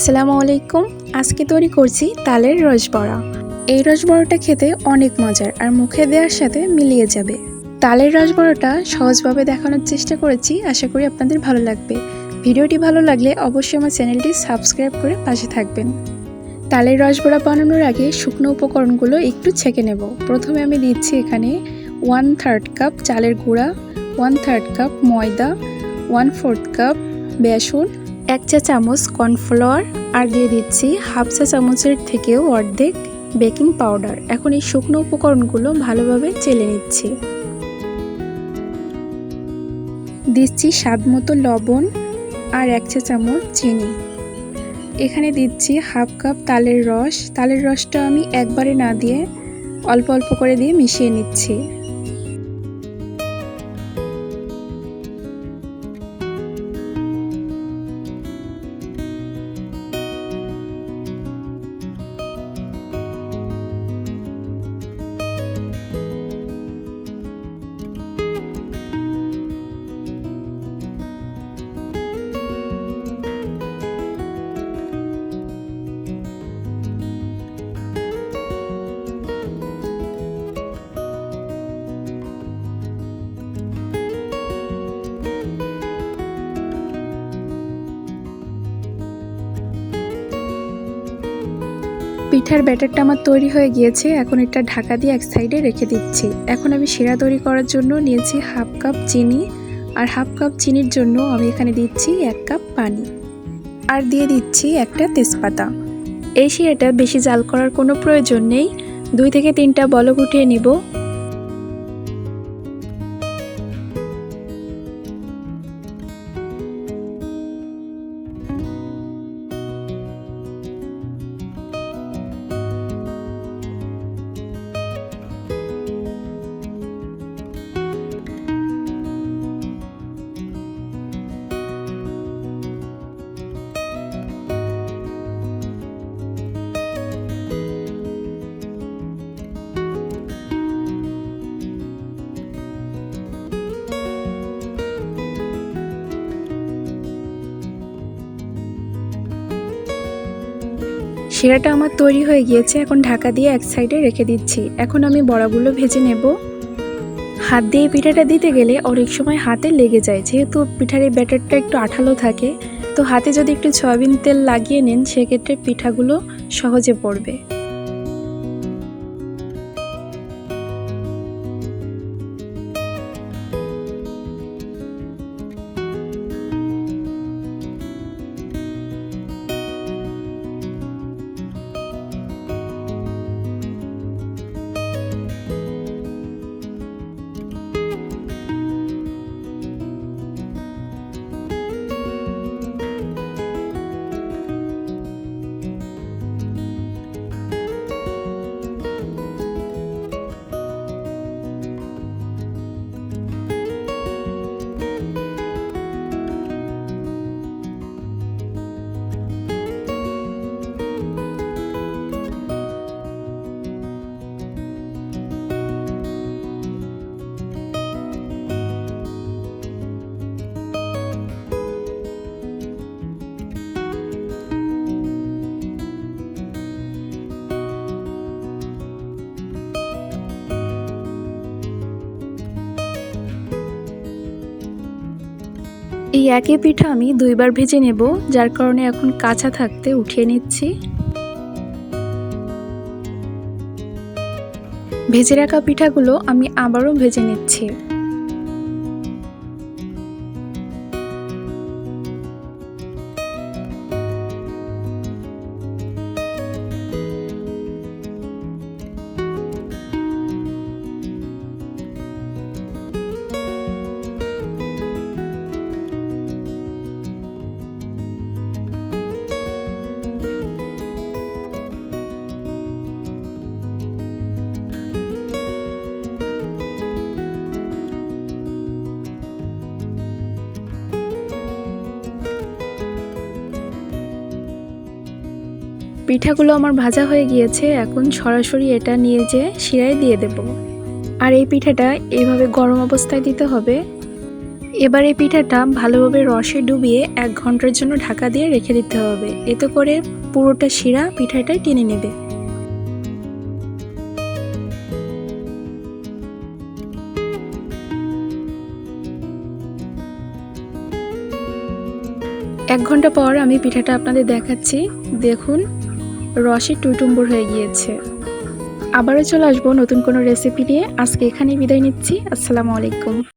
আসসালামু আলাইকুম। আজকে তৈরি করছি তালের রসবড়া এই রসবড়াটা খেতে অনেক মজার আর মুখে দেওয়ার সাথে মিলিয়ে যাবে। তালের রসবড়াটা সহজভাবে দেখানোর চেষ্টা করেছি, আশা করি আপনাদের ভালো লাগবে। ভিডিওটি ভালো লাগলে অবশ্যই আমার চ্যানেলটি সাবস্ক্রাইব করে পাশে থাকবেন। তালের রসবড়া বানানোর আগে শুকনো উপকরণগুলো একটু ছেঁকে নেব। প্রথমে আমি দিচ্ছি এখানে ওয়ান থার্ড কাপ চালের গুঁড়া ওয়ান থার্ড কাপ ময়দা ওয়ান ফোর্থ কাপ বেসন এক চা চামচ কর্নফ্লাওয়ার আর দিয়ে দিচ্ছি হাফ চা চামচের থেকেও অর্ধেক বেকিং পাউডার। এখন এই শুকনো উপকরণগুলো ভালোভাবে চেলে নিচ্ছি। দিচ্ছি স্বাদ মতো লবণ আর এক চা চামচ চিনি। এখানে দিচ্ছি হাফ কাপ তালের রস। তালের রসটা আমি একবারে না দিয়ে অল্প অল্প করে দিয়ে মিশিয়ে নিচ্ছি। পিঠার ব্যাটারটা আমার তৈরি হয়ে গিয়েছে, এখন এটা ঢাকা দিয়ে এক সাইডে রেখে দিচ্ছি। এখন আমি শিরা তৈরি করার জন্য নিয়েছি হাফ কাপ চিনি, আর হাফ কাপ চিনির জন্য আমি এখানে দিচ্ছি এক কাপ পানি। আর দিয়ে দিচ্ছি একটা তেজপাতা। এই শিরাটা বেশি জাল করার কোনো প্রয়োজন নেই। দুই থেকে তিনটা বলক উঠিয়ে নিব। শিরাটা আমার তৈরি হয়ে গিয়েছে, এখন ঢাকা দিয়ে এক সাইডে রেখে দিচ্ছি। এখন আমি বড়াগুলো ভেজে নেব। হাত দিয়ে পিঠাটা দিতে গেলে অনেক সময় হাতে লেগে যায়, যেহেতু পিঠার এই ব্যাটারটা একটু আঠালো থাকে। তো হাতে যদি একটু সয়াবিন তেল লাগিয়ে নেন, সেক্ষেত্রে পিঠাগুলো সহজে পড়বে। এই একই পিঠা আমি দুইবার ভেজে নেব, যার কারণে এখন কাঁচা থাকতে উঠিয়ে নিচ্ছি। ভেজে রাখা পিঠাগুলো আমি আবারও ভেজে নিচ্ছি। পিঠাগুলো আমার ভাজা হয়ে গিয়েছে, এখন সরাসরি এটা নিয়ে যে শিরায় দিয়ে দেব। আর এই পিঠাটা এইভাবে গরম অবস্থায় দিতে হবে। এবার এই পিঠাটা ভালোভাবে রসে ডুবিয়ে এক ঘণ্টার জন্য ঢাকা দিয়ে রেখে দিতে হবে। এতে করে পুরোটা শিরা পিঠাটাই টেনে নেবে। এক ঘণ্টা পর আমি পিঠাটা আপনাদের দেখাচ্ছি। দেখুন রসে টুটুম্বর হয়ে গিয়েছে। আবারও চলে আসব নতুন কোনো রেসিপি নিয়ে। আজকে এখানেই বিদায় নিচ্ছি। আসসালামু আলাইকুম।